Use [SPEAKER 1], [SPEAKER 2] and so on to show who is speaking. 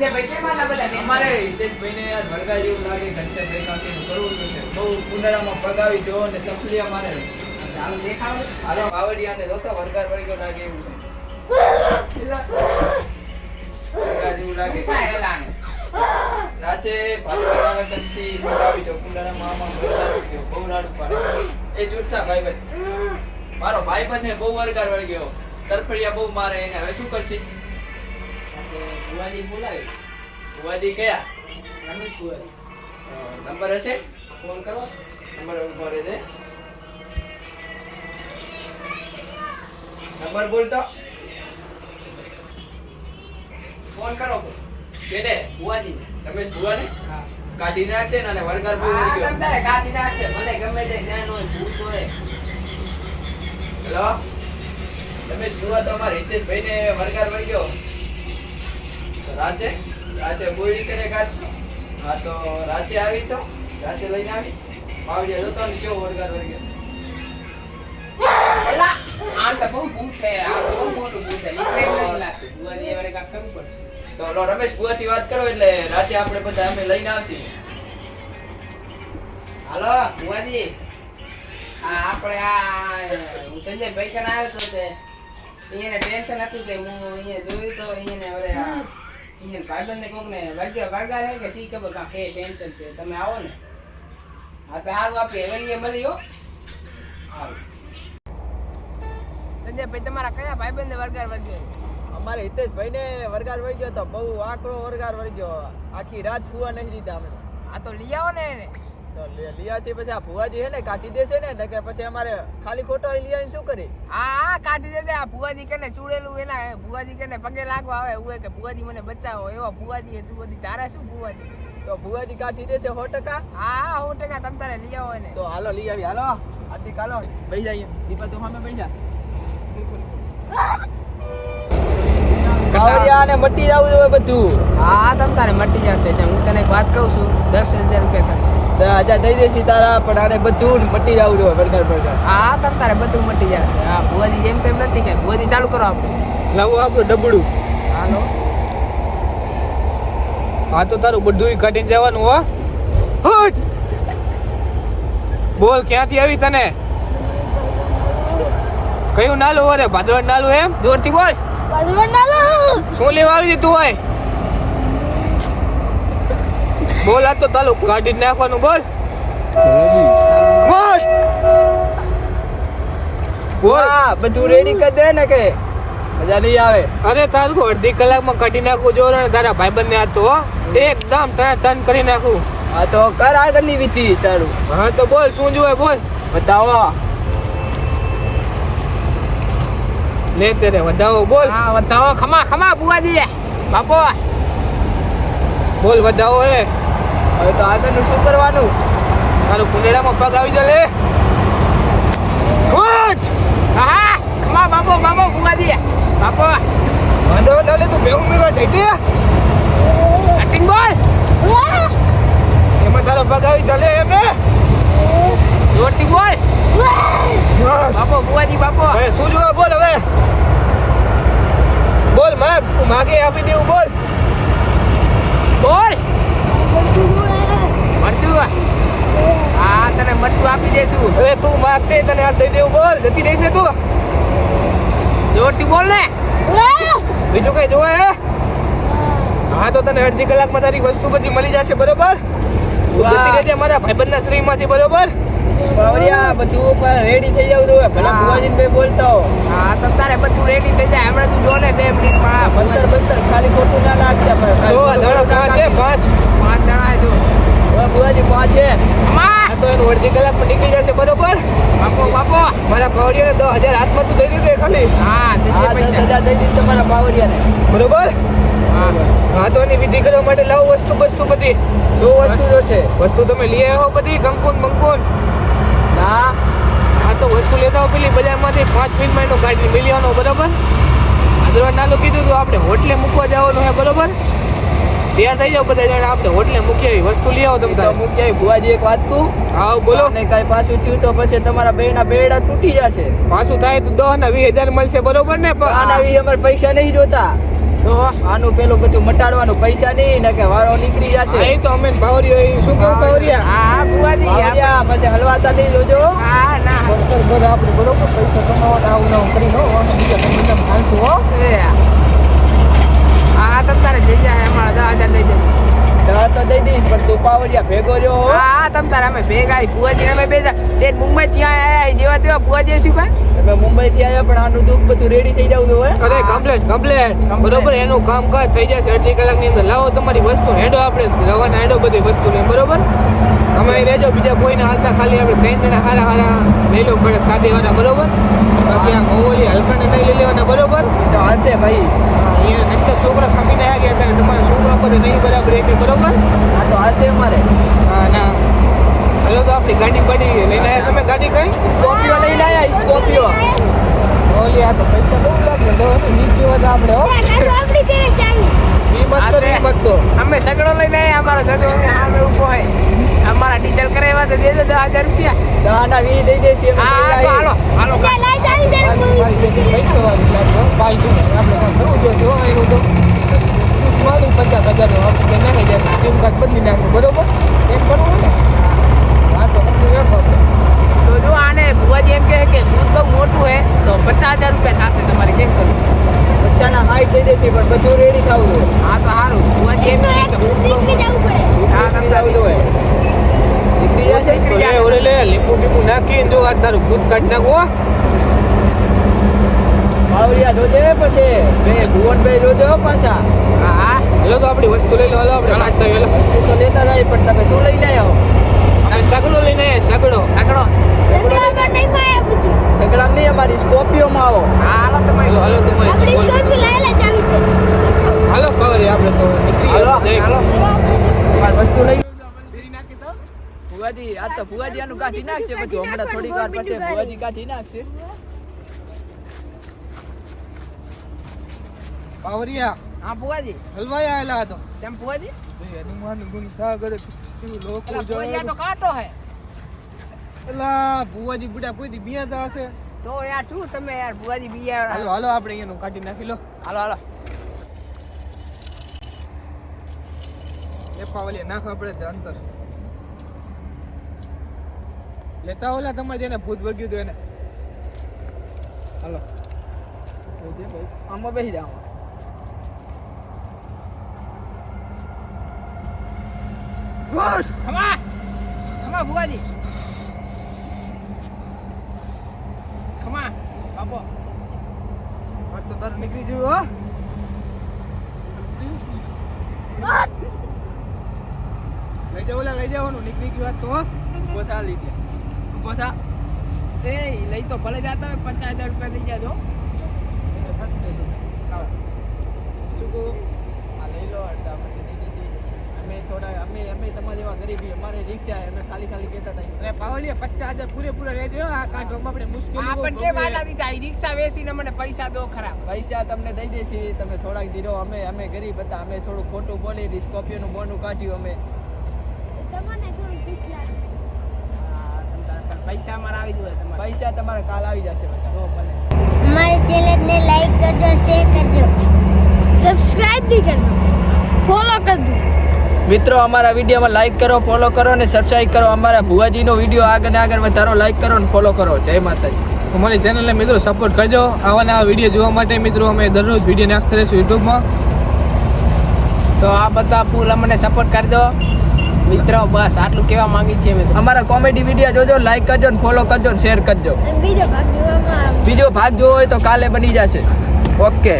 [SPEAKER 1] અમારે હિતેશભાઈને યાર વરગા જેવું લાગે ઘનશ્યામ રેખાંતીનું કરવું પડશે બહુ કુંડાળામાં પગાવી જો ને તકલીફ મારે
[SPEAKER 2] ચાલો દેખાડો.
[SPEAKER 1] હાલો આવડિયાને જોતો વરગાર વળગ્યો લાગે એવું છે. વરગા જેવું લાગે? રાચે ભાજપવાળા કંથી પગાવી જો કુંડાળામાં આમાં વરગાર વળગ્યો બહુ રાડું પાડે એ જૂઠતા ભાઈ ભાઈ મારો ભાઈ બંને બહુ વરગાર વળગ્યો. તરફડિયા બહુ મારે એને હવે શું કરશે?
[SPEAKER 2] ભુવાજી બોલાવી.
[SPEAKER 1] ભુવાજી કયા?
[SPEAKER 2] રમેશ ભુવાજી.
[SPEAKER 1] નંબર હશે?
[SPEAKER 2] ફોન કરો.
[SPEAKER 1] નંબર ઊભો રહેજે. નંબર બોલતો?
[SPEAKER 2] ફોન કરો.
[SPEAKER 1] કેને?
[SPEAKER 2] ભુવાજી.
[SPEAKER 1] રમેશ ભુવાને?
[SPEAKER 2] હા.
[SPEAKER 1] કાઢી નાખશે ને અને વરગાર
[SPEAKER 2] હા તમ
[SPEAKER 1] ગયો
[SPEAKER 2] તારે કાઢી નાખશે. મને ગમે તે જ્ઞાન હોય ભૂત હોય.
[SPEAKER 1] હેલો? રમેશ ભુવા તો અમારા હિતેશભાઈને વરગાર વળી ગયો તો રાચે રાચે બોયડી કરે કાઢશો હા તો રાચે આવી તો રાચે લઈને આવી. પાવડિયા જોતો ને
[SPEAKER 2] એલા તો બહુ ભૂત છે આ તો બહુ મોટું ભૂત છે. નીકળે એમ લાગતું ભુવાજી એ વારે કરવું પડશે.
[SPEAKER 1] તો લો રમેશ ભુવાથી વાત કરો એટલે રાચે આપણે બધા અમે લઈને આવશી.
[SPEAKER 2] હાલો ભુવાજી. આ આપણે આ હું સંજય ભાઈ કને આવ્યો તો તે. એને ટેન્શન હતું કે હું અહીંયા જોયું તો એને હવે આ અહીંયા કોક ને વર્ગ્ય વર્ગા રહે કે સી ખબર કા કે ટેન્શન છે. તમે આવો ને. હા તો હારું આપીએ એવરીએ મળ્યો હો. હારું. સંજય ભાઈ તમારા કયા ભાઈબંધને વરગાર વળગ્યો
[SPEAKER 1] અમારે હિતેશભાઈને વરગાર વળી ગયો તો બહુ આકરો વરગાર વળગ્યો ગયો આખી રાત ફુવા નહીં દીધા અમે
[SPEAKER 2] આ તો લઈ આવો ને એને.
[SPEAKER 1] તો છે પછી આ ભુવાજી હે ને કાઢી દેશે ને કે પછી અમારે ખાલી ખોટો આવીને શું કરી?
[SPEAKER 2] હા હા કાઢી દેજે. આ ભુવાજી કને ચૂડેલું એના ભુવાજી કેને પગે લાગવા આવે એવું કે ભુવાજી મને બચાવો એવા ભુવાજી તું બધી. તારે શું ભુવાજી?
[SPEAKER 1] તો ભુવાજી કાઢી દેશે સો ટકા?
[SPEAKER 2] હા હા હું ટકા તમ તારે લઈ આવો ને
[SPEAKER 1] તો હાલો લઈ આવી. હાલો આથી કાલો બેસી જઈએ દીપા તું સામે ભાઈ જા. કાવડિયા ને મટી જવું જોઈએ બધું.
[SPEAKER 2] હા હા તમ તારે મટી જશે એટલે હું તને એક વાત કહું છું. દસ હજાર રૂપિયા થશે.
[SPEAKER 1] દસ દઈ દેશી તારા પણ આને બધું મટી જવું જોઈએ વરગાર વરગાર
[SPEAKER 2] હા હા તમ તારે બધું મટી જશે હા ભુવાજી જેમ તેમ નથી કે ભુવાજી ચાલુ કરો આપણે.
[SPEAKER 1] લાવું આપણું ડબડું.
[SPEAKER 2] હાલો.
[SPEAKER 3] હા તો તારું બધું કાઢીને જવાનું હો. હટ! બોલ ક્યાંથી આવી તને? કયું નાલું અરે ભાદરવડ નાલું એમ?
[SPEAKER 2] જોરથી બોલ.
[SPEAKER 3] શું લેવા આવી તું હોય બોલ આ તો તાલું કાઢી નાખવાનું બોલ. બોલ. બોલ.
[SPEAKER 1] હા બધું રેડી કરી દે ને કે મજા નહીં આવે.
[SPEAKER 3] અરે તારું તો અડધી કલાકમાં કાઢી નાખું જોર અને તારા ભાઈબંધને આ તો એકદમ ટન ટન કરી નાખું.
[SPEAKER 1] હા તો કર આગળની વિધિ ચાલુ.
[SPEAKER 3] હા તો બોલ શું જોવે બોલ.
[SPEAKER 1] બતાવો
[SPEAKER 3] લે તેરે વધાવો બોલ.
[SPEAKER 2] હા વધાવો ખમા ખમા બુવાજી બાપો.
[SPEAKER 3] બોલ વધાવો એ
[SPEAKER 1] હવે તો આગળનું શું કરવાનું?
[SPEAKER 3] તારું કુંડળામાં પગ આવી જા લે. ઉઠ!
[SPEAKER 2] હા હા બાપો બાપો ફુગા દે બાપો.
[SPEAKER 3] વાંધો ડાલે તું ભેગું મેળવા જઈ દે.
[SPEAKER 2] કટિંગ બોલ.
[SPEAKER 3] એમાં તારો પગ આવી જા લે એમ ને
[SPEAKER 2] જોરથી બોલ. બાપો ભુવાજી બાપો.
[SPEAKER 3] હવે શું જોવા બોલ હવે? બોલ માગ. તું માગે આપી દેવું બોલ
[SPEAKER 2] મરચું હા તને મરચું
[SPEAKER 3] અરે તું માગતે તને આ દઈ દેવું બોલ. જતી રહીશ ને તું.
[SPEAKER 2] જોરથી બોલ ને.
[SPEAKER 3] બીજું કઈ જોવે હે? હા તો તને અડધી કલાકમાં તારી વસ્તુ બધી મળી જશે બરોબર? તું જતી રહેજે મારા ભાઈબંધના શ્રીમાંથી બરોબર?
[SPEAKER 1] બાવરિયા બધું ઉપર રેડી થઈ જવું જોઈએ ભલે. ભુવાજીને ભાઈ બોલતા હા
[SPEAKER 2] તો તારે બધું રેડી થઈ જાય. હમણાં તું જો ને બે મિનિટમાં
[SPEAKER 1] બંતર બંતર ખાલી ખોટું ના લાગશે પણ
[SPEAKER 3] પાંચ છે? પાંચ.
[SPEAKER 2] પાંચ જણા જો.
[SPEAKER 1] ભુવાજી પાંચ છે.
[SPEAKER 2] અમા
[SPEAKER 3] આ તો એનું અડધી કલાકમાં નીકળી જશે બરોબર?
[SPEAKER 2] બાપો બાપો.
[SPEAKER 3] મારા પાવડિયાને દસ હજાર હાથમાં તું દઈ દીધું ખાલી.
[SPEAKER 2] હા
[SPEAKER 1] દસ હજાર દઈ દીધી તમારા બાવરિયાને
[SPEAKER 3] બરોબર?
[SPEAKER 2] હા.
[SPEAKER 3] તો એની વિધિ કરવા માટે લાવો વસ્તુ વસ્તુ બધી.
[SPEAKER 1] શું વસ્તુ જોશે?
[SPEAKER 3] વસ્તુ તમે લઈ આવો બધી કંકુન બંકુન.
[SPEAKER 1] ના.
[SPEAKER 3] હા તો વસ્તુ લેતા આવો પેલી બજારમાંથી પાંચ મિનિટમાં એનું ગાડી મિલી આવવાનો બરોબર? આદરવા નાલું કીધું તો આપણે હોટલે મૂકવા જવાનું હે બરોબર? તૈયાર થઈ જાવ બધા જણા. આપણે હોટલે મૂકી આવી વસ્તુ લઈ આવો તમે
[SPEAKER 1] તો
[SPEAKER 3] તારે.
[SPEAKER 1] મૂક્યા ભુવાજી એક વાત કહું?
[SPEAKER 3] હા બોલો.
[SPEAKER 1] ને કઈ પાછું થયું તો પછી તમારા બેના બેડા તૂટી જશે.
[SPEAKER 3] પાછું થાય તો દસ ને વીસ હજાર મળશે બરોબર ને? પણ
[SPEAKER 1] આના વીસ અમારે પૈસા નહીં જોતા.
[SPEAKER 2] તો
[SPEAKER 1] આનું પેલું બધું મટાડવાનું પૈસા નહીં ને કે વાળો નીકળી જશે.
[SPEAKER 3] એ તો અમે ભાવરીઓ શું કહું ભાવરિયા
[SPEAKER 2] હા
[SPEAKER 1] ભુવાજી પછી હલવાતા નહીં જોજો.
[SPEAKER 2] હા ના.
[SPEAKER 3] બરોબર બરોબર આપણે બરોબર પૈસા કમાવાના આવું ના આવું કરી નો બીજા તમે તમે ખાંચું હો
[SPEAKER 2] એ. હા તમ તારે જઈ જાય અમારા દસ હજાર દઈ દેજો
[SPEAKER 1] દવા તો દઈ પાવડિયા ભેગો રહ્યો હો.
[SPEAKER 2] તમ તારે અમે ભેગા બુઆજી અમે બેસા શેઠ મુંબઈ થી આયા જેવા તેવા બુઆજી શું કહે
[SPEAKER 1] અમે મુંબઈ થી આવ્યા પણ આનું દુઃખ બધું રેડી થઈ જવું હોય
[SPEAKER 3] અરે કમ્પ્લેટ કમ્પ્લેટ બરોબર એનું કામ કાજ થઈ જશે અડધી કલાકની અંદર. લાવો તમારી વસ્તુ હેડો આપણે રવાના હેડો બધી વસ્તુ ને બરોબર? તમે રેજો રહેજો બીજા કોઈને હાલતા ખાલી આપણે ત્રણ જણા હારા હારા લઈ લો કડક સાદી વાળા બરોબર? બાકી આ ગોવલી હલકાને નહીં લઈ લેવાના બરોબર?
[SPEAKER 1] તો હાલશે ભાઈ.
[SPEAKER 3] નંતર છોકરા ખમીને આવી ગયા હતા તમારા છોકરા બધે નહીં બરાબર એક બરોબર?
[SPEAKER 1] આ તો હાલશે અમારે.
[SPEAKER 3] હા ના. હલો તો આપણી ગાડી પડી. લઈને આવ્યા તમે ગાડી કઈ?
[SPEAKER 1] સ્કોર્પિયો લઈને આવ્યા સ્કોર્પિયો.
[SPEAKER 3] ઓલી આ તો પૈસા બહુ લાગે. લો નીચે વાત આપણે હો? ઈ મત તો ઈ તો
[SPEAKER 2] અમે સગડો લઈને આવ્યા અમારો સગડો સામે ઊભો હોય. અમારા કરાવ્યા એવા તો દેજો દસ હજાર રૂપિયા.
[SPEAKER 1] દવાના વી દઈ દેશે
[SPEAKER 2] હા તો હાલો હાલો.
[SPEAKER 3] પૈસા આપણે પચાસ હજારનું આપણે નાખી કાર્ડ બદલી નાખવું બરોબર? એમ કરવું ને? હા તો
[SPEAKER 2] તો જો આને બુઆજી એમ કહે કે ભૂત બહુ મોટું હે તો પચાસ હજાર રૂપિયા થશે તમારે કેમ કરવું
[SPEAKER 1] બચ્ચાના હાઈ થઈ જશે પણ બધું રેડી થવું
[SPEAKER 2] હા તો સારું બુઆજી એમ કહે કે ભૂત બહુ મોટું. હા
[SPEAKER 1] નીકળી
[SPEAKER 2] તમને
[SPEAKER 1] જવું જોઈએ નીકળી જશે
[SPEAKER 3] તો લે ઓલે લે લીંબુ બીંબુ નાખીને જો આ તારું દૂધ કાઢી નાખો હો.
[SPEAKER 1] બાવળિયા જોજે પછી. બે ભુવનભાઈ જોજો પાછા.
[SPEAKER 2] હા હા
[SPEAKER 3] તો આપણી વસ્તુ લઈ લો હાલો આપણે કાઢતા
[SPEAKER 1] વસ્તુ તો લેતા જાય પણ તમે શું લઈને આવ્યા
[SPEAKER 3] સગડો લઈને આવ્યા સગડો.
[SPEAKER 2] સગડો.
[SPEAKER 1] સગડા નહીં અમારી સ્કોર્પિયોમાં આવો
[SPEAKER 2] હા હાલો તમારી
[SPEAKER 3] હાલો હાલો તમારી સ્કૂલ હાલો ખબર આપણે તો નીકળી
[SPEAKER 1] હાલો,
[SPEAKER 3] જઈએ.
[SPEAKER 2] હાલો
[SPEAKER 1] અમારી વસ્તુ લઈ ફુવાજી તો કાઢી નાખશે બધું. હમણાં થોડીક વાર પછી ફુવાજી કાઢી નાખશે.
[SPEAKER 3] પાવરિયા.
[SPEAKER 2] હા બુઆજી
[SPEAKER 3] હલવાઈ આયેલા હતો.
[SPEAKER 2] કેમ બુઆજી
[SPEAKER 3] હનુમાન ગુણ સાગર લોકો
[SPEAKER 2] અલા, તો કાંટો હે.
[SPEAKER 3] એલા ભુવાજી બુડા કોઈ દી બિયાતા હશે?
[SPEAKER 2] તો યાર શું તમે યાર ભુવાજી બી આવ્યા?
[SPEAKER 3] હાલો હાલો આપણે અહીંયાનું કાઢી નાખી લો.
[SPEAKER 2] હાલો હાલો.
[SPEAKER 3] એ પાવલિયા નાખ આપણે અંતર લેતા ઓલા તમારે જેને ભૂત વળગ્યું હતું એને. હાલો.
[SPEAKER 1] આમાં બેસી જાઓ.
[SPEAKER 2] ખમા! ખમા બુઆજી ખમા બાપો.
[SPEAKER 3] વાત તો તારે નીકળી ગયું હો. લઈ જાવ લઈ જવાનું નીકળી ગયું વાત તો હો.
[SPEAKER 1] ઊભો થા ઊભો થા
[SPEAKER 2] એ લઈ તો ભલે જાતા હોય પચાસ હજાર રૂપિયા થઈ ગયા તો
[SPEAKER 1] શું કહું? આ લઈ લો અડધા પછી દઈ દેશે અમે થોડા અમે અમે તમારી જેવા ગરીબી અમારે રિક્ષા અમે ખાલી ખાલી કહેતા હતા
[SPEAKER 3] અરે પાવલિયા પચાસ હજાર પૂરેપૂરા હો. આ કાઢવામાં આપણે મુશ્કેલી
[SPEAKER 2] આ
[SPEAKER 3] બહુ
[SPEAKER 2] પણ કેમ
[SPEAKER 3] ભોગવીએ.
[SPEAKER 2] આટાથી જાય રિક્ષા વેચીને મને પૈસા દો ખરા.
[SPEAKER 1] પૈસા તમને દઈ દેશે તમે થોડાક દીરો અમે અમે ગરીબ હતા અમે થોડું ખોટું બોલી સ્કોર્પિયોનું બોનું કાઢ્યું અમે.
[SPEAKER 2] તમને થોડું પૈસા અમારા આવી જશે તમારા.
[SPEAKER 1] પૈસા તમારા કાલ આવી જશે બધા.
[SPEAKER 2] તો ભલે.
[SPEAKER 4] અમારી ચેનલને લાઈક કરજો શેર કરજો. સબસ્ક્રાઇબ બી કરજો. ફોલો કરજો.
[SPEAKER 1] મિત્રો અમારા વિડીયોમાં લાઈક કરો ફોલો કરો અને સબસ્ક્રાઇબ કરો. અમારા ભુવાજીનો વીડિયો આગળ ને આગળ વધારો લાઈક કરો અને ફોલો કરો. જય માતાજી.
[SPEAKER 3] અમારી ચેનલને મિત્રો સપોર્ટ કરજો. આવા નવા વીડિયો જોવા માટે મિત્રો અમે દરરોજ વીડિયો નાખતા રહીશું યુટ્યુબમાં
[SPEAKER 2] તો આ બધા ફૂલ અમને સપોર્ટ કરજો. મિત્રો બસ આટલું કેવા માંગી છે અમે
[SPEAKER 1] અમારા કોમેડી વીડિયો જોજો લાઈક કરજો ને ફોલો કરજો ને શેર કરજો.
[SPEAKER 4] બીજો ભાગ જોવામાં
[SPEAKER 1] બીજો ભાગ જોવો હોય તો કાલે બની જશે. ઓકે